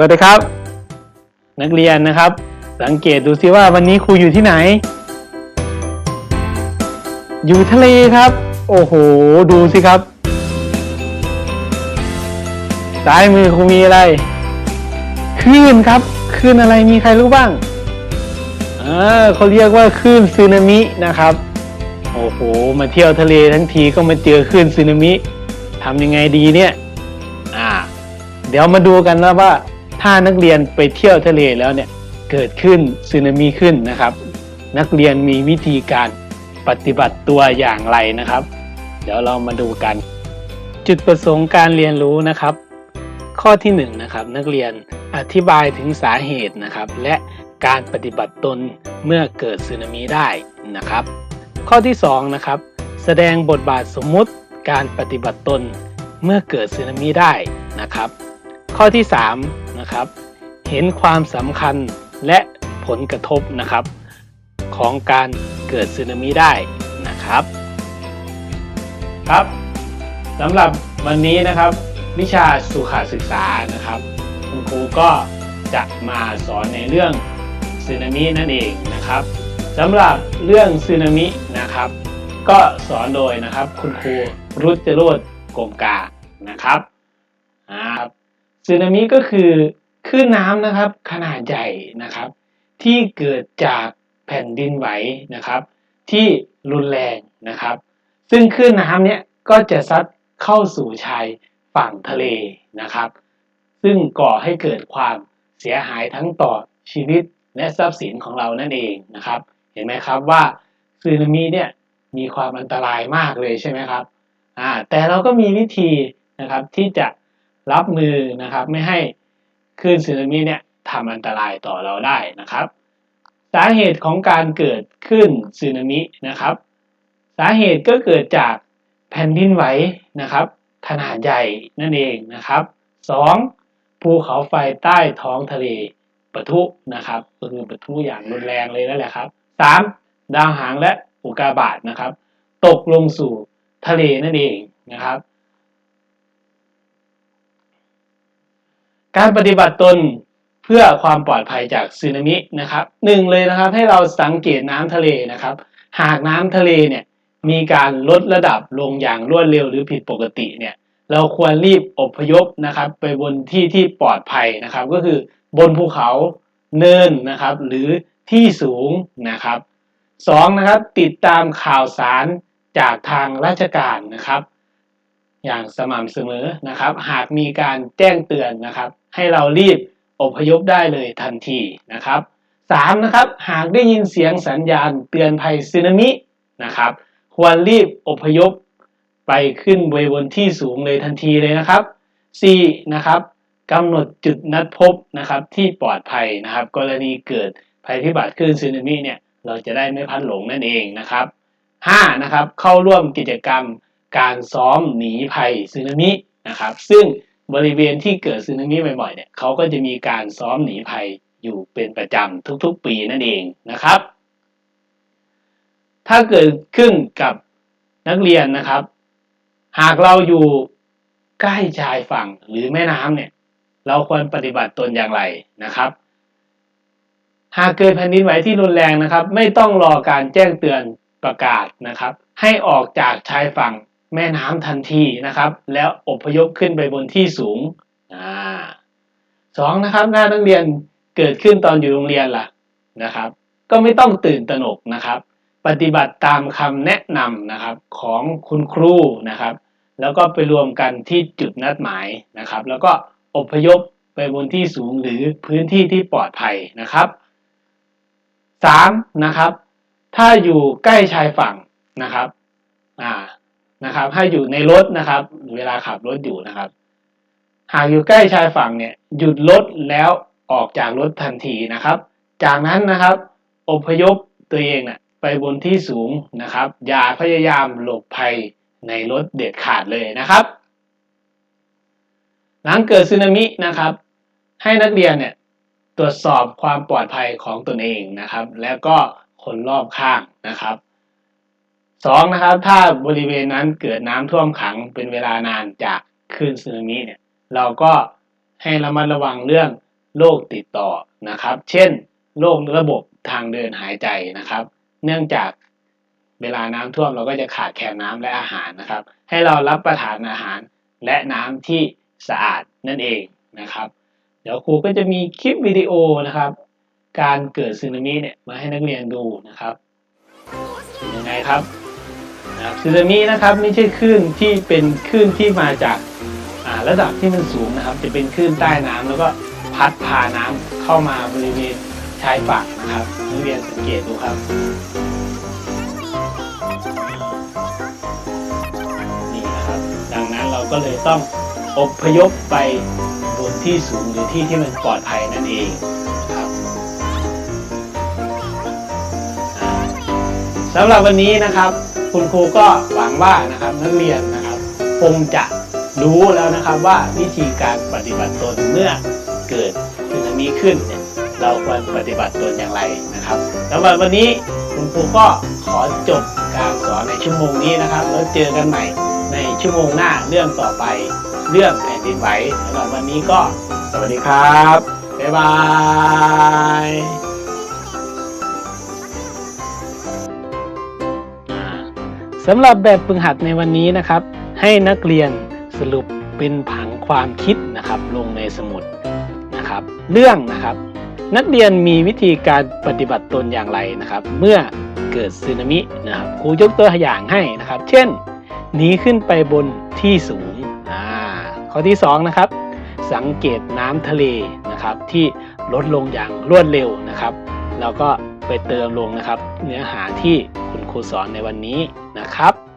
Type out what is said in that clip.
วัสดีครับ นักเรียนนะครับ สังเกตดูสิว่าวันนี้ครูอยู่ที่ไหน อยู่ทะเลครับ โอ้โห ดูสิครับซ้ายมือครูมีอะไรคลื่นครับคลื่นอะไรมีใครรู้บ้างอ่าเขาเรียกว่าคลื่นสึนามินะครับ โอ้โห มาเที่ยวทะเลทั้งทีก็มาเจอคลื่นสึนามิทำยังไงดีเนี่ย อ่า เดี๋ยวมาดูกันนะว่า ถ้านักเรียนไปเที่ยวทะเลแล้วเนี่ยเกิดขึ้นสึนามิขึ้นนะครับ นักเรียนมีวิธีการปฏิบัติตัวอย่างไรนะครับ เดี๋ยวเรามาดูกัน จุดประสงค์การเรียนรู้นะครับ ข้อที่1นงนะครับนักเรียนอธิบายถึงสาเหตุนะครับ และการปฏิบัติตนเมื่อเกิดสึนามิได้นะครับ ข้อที่2นะครับแสดงบทบาทสมมุติการปฏิบัติตนเมื่อเกิดสึนามิได้นะครับ ข้อที่ 3 นะครับ เห็นความสำคัญและผลกระทบนะครับ ของการเกิดสึนามิได้นะครับ ครับสำหรับวันนี้นะครับ วิชาสุขศึกษานะครับ คุณครูก็จะมาสอนในเรื่องสึนามินั่นเองนะครับสำหรับเรื่องสึนามินะครับ ก็สอนโดยนะครับคุณครูรุจโรดกงกานะครับอ่า สึนามิก็คือคลื่นน้ำนะครับขนาดใหญ่นะครับ ที่เกิดจากแผ่นดินไหวนะครับ ที่รุนแรงนะครับ ซึ่งคลื่นน้ำเนี่ยก็จะซัดเข้าสู่ชายฝั่งทะเลนะครับ ซึ่งก่อให้เกิดความเสียหายทั้งต่อชีวิตและทรัพย์สินของเรานั่นเองนะครับ เห็นไหมครับว่าสึนามิเนี่ยมีความอันตรายมากเลยใช่ไหมครับอ่าแต่เราก็มีวิธีนะครับที่จะ รับมือนะครับ ไม่ให้คลื่นสึนามิเนี่ยทำอันตรายต่อเราได้นะครับ สาเหตุของการเกิดขึ้นสึนามินะครับ สาเหตุก็เกิดจากแผ่นดินไหวนะครับ ขนาดใหญ่นั่นเองนะครับ 2. ภูเขาไฟใต้ท้องทะเลปะทุนะครับก็คือปะทุอย่างรุนแรงเลยนั่นแหละครับ 3. ดาวหางและอุกกาบาตนะครับ ตกลงสู่ทะเลนั่นเองนะครับ การปฏิบัติตนเพื่อความปลอดภัยจากสึนามินะครับหนึ่งเลยนะครับให้เราสังเกตน้ำทะเลนะครับ หากน้ำทะเลเนี่ยมีการลดระดับลงอย่างรวดเร็วหรือผิดปกติเนี่ยเราควรรีบอพยพนะครับ ไปบนที่ที่ปลอดภัยนะครับ ก็คือบนภูเขาเนินนะครับ หรือที่สูงนะครับสองนะครับติดตามข่าวสารจากทางราชการนะครับ อย่างสม่ำเสมอนะครับ หากมีการแจ้งเตือนนะครับ ให้เรารีบอพยพได้เลยทันทีนะครับสามนะครับ หากได้ยินเสียงสัญญาณเตือนภัยสึนามินะครับ ควรรีบอพยพไปขึ้นบนที่สูงเลยทันทีเลยนะครับ 4. นะครับกำหนดจุดนัดพบนะครับที่ปลอดภัยนะครับ กรณีเกิดภัยพิบัติคลื่นสึนามิเนี่ยเราจะได้ไม่พัดหลงนั่นเองนะครับ 5. นะครับเข้าร่วมกิจกรรม การซ้อมหนีภัยสึนามินะครับ ซึ่งบริเวณที่เกิดสึนามิบ่อยๆเนี่ยเขาก็จะมีการซ้อมหนีภัยอยู่เป็นประจำทุกๆ ปีนั่นเองนะครับ ถ้าเกิดขึ้นกับนักเรียนนะครับ หากเราอยู่ใกล้ชายฝั่งหรือแม่น้ำเนี่ยเราควรปฏิบัติตนอย่างไรนะครับ หากเกิดแผ่นดินไหวที่รุนแรงนะครับ ไม่ต้องรอการแจ้งเตือนประกาศนะครับ ให้ออกจากชายฝั่ง แม่น้ำทันทีนะครับ แล้วอพยพขึ้นไปบนที่สูงอสองนะครับถ้านักเรียนเกิดขึ้นตอนอยู่โรงเรียนล่ะนะครับ ก็ไม่ต้องตื่นตระหนกนะครับ ปฏิบัติตามคำแนะนำนะครับของคุณครูนะครับ แล้วก็ไปรวมกันที่จุดนัดหมายนะครับ แล้วก็อพยพไปบนที่สูงหรือพื้นที่ที่ปลอดภัยนะครับสามนะครับ ถ้าอยู่ใกล้ชายฝั่งนะครับ นะครับถ้อยู่ในรถนะครับ เวลาขับรถอยู่นะครับ หากอยู่ใกล้ชายฝั่งเนี่ย หยุดรถแล้วออกจากรถทันทีนะครับ จากนั้นนะครับ อพยพตัวเองน่ะไปบนที่สูงนะครับ อย่าพยายามหลบภัยในรถเด็ดขาดเลยนะครับ หลังเกิดสึนามินะครับ ให้นักเรียนเนี่ยตรวจสอบความปลอดภัยของตนเองนะครับ แล้วก็คนรอบข้างนะครับ สองนะครับ ถ้าบริเวณนั้นเกิดน้ำท่วมขังเป็นเวลานานจากคลื่นสึนามิเนี่ยเราก็ให้ระมัดระวังเรื่องโรคติดต่อนะครับ เช่นโรคระบบทางเดินหายใจนะครับ เนื่องจากเวลาน้ำท่วมเราก็จะขาดแคลนน้ำและอาหารนะครับ ให้เรารับประทานอาหารและน้ำที่สะอาดนั่นเองนะครับ เดี๋ยวครูก็จะมีคลิปวิดีโอนะครับ การเกิดสึนามิเนี่ยมาให้นักเรียนดูนะครับยังไงครับ นะครับสึนามินะครับไม่ใช่คลื่นที่เป็นคลื่นที่มาจาการะดับที่มันสูงนะครับ จะเป็นคลื่นใต้น้ำแล้วก็พัดพาน้ำเข้ามาบริเวณชายฝั่งนะครับนักเรียนสังเกตดูครับนี่นะครับ ดังนั้นเราก็เลยต้องอพยพไปบนที่สูงหรือที่ที่มันปลอดภัยนั่นเองครับสำหรับวันนี้นะครับ คุณครูก็หวังว่านะครับนักเรียนนะครับคงจะรู้แล้วนะครับว่าวิธีการปฏิบัติตนเมื่อเกิดสึนามิขึ้นเนี่ยเราควรปฏิบัติตนอย่างไรนะครับสำหรับวันนี้คุณครูก็ขอจบการสอนในชั่วโมงนี้นะครับ แล้วเจอกันใหม่ในชั่วโมงหน้าเรื่องต่อไปเรื่องแผ่นดินไหวสำหรับวันนี้ก็สวัสดีครับ บ๊ายบาย สำหรับแบบฝึกหัดในวันนี้นะครับ ให้นักเรียนสรุปเป็นผังความคิดนะครับลงในสมุดนะครับ เรื่องนะครับ นักเรียนมีวิธีการปฏิบัติตนอย่างไรนะครับ เมื่อเกิดสึนามินะครับครูยกตัวอย่างให้นะครับ เช่นหนีขึ้นไปบนที่สูงอ่าข้อที่สองนะครับสังเกตน้ำทะเลนะครับ ที่ลดลงอย่างรวดเร็วนะครับ แล้วก็ไปเติมลงนะครับ เนื้อหาที่ ครูสอนในวันนี้นะครับ